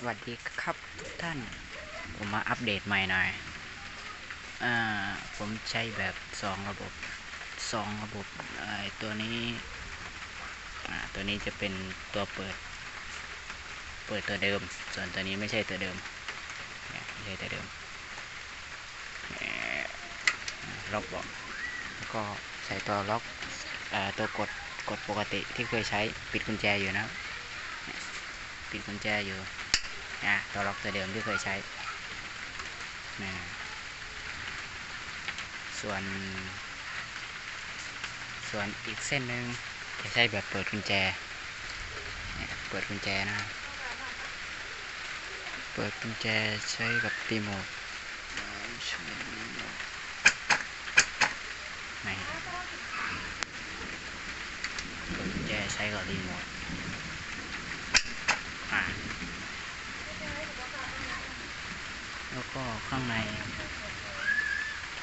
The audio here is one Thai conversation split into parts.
สวัสดีครับทุกท่าน ผมมาอัปเดตใหม่หน่อย อ่า ผมใช้แบบสองระบบสองระบบไอตัวนี้ อ่า ตัวนี้จะเป็นตัวเปิด เปิดตัวเดิม ส่วนตัวนี้ไม่ใช่ตัวเดิมไม่ใช่ตัวเดิมล็อกบอกแล้วก็ใส่ตัวล็อกอตัวกดกดปกติที่เคยใช้ปิดกุญแจอยู่นะ ปิดกุญแจอยู่ อะตัวล็อกตัวเดิมที่เคยใช้นะส่วน ส่วนอีกเส้นหนึ่งจะใช้แบบเปิดกุญแจเนี่ยเปิดกุญแจนะ เปิดกุญแจใช้กับรีโมทไม่เปิดกุญแจใช้กับรีโมทอ่า แล้วก็ข้างใน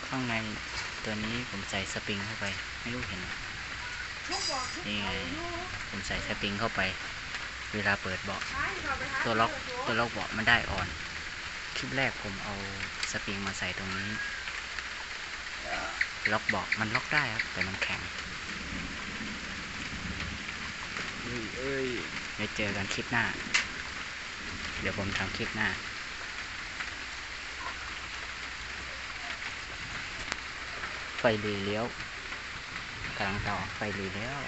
ข้างในตัวนี้ผมใส่สปริงเข้าไป ไม่รู้เห็นไหมนี่ไงผมใส่สปริงเข้าไป เวลาเปิดเบาะตัวล็อกตัวล็อกเบาะมันได้อ่อน คลิปแรกผมเอาสปริงมาใส่ตรงนี้ ล็อกเบาะมันล็อกได้ครับแต่มันแข็งเอ้ยเอ้ยเดี๋ยวเจอกันคลิปหน้า เดี๋ยวผมทำคลิปหน้า ไฟเลี้ยวกลางต่อไฟเลี้ยว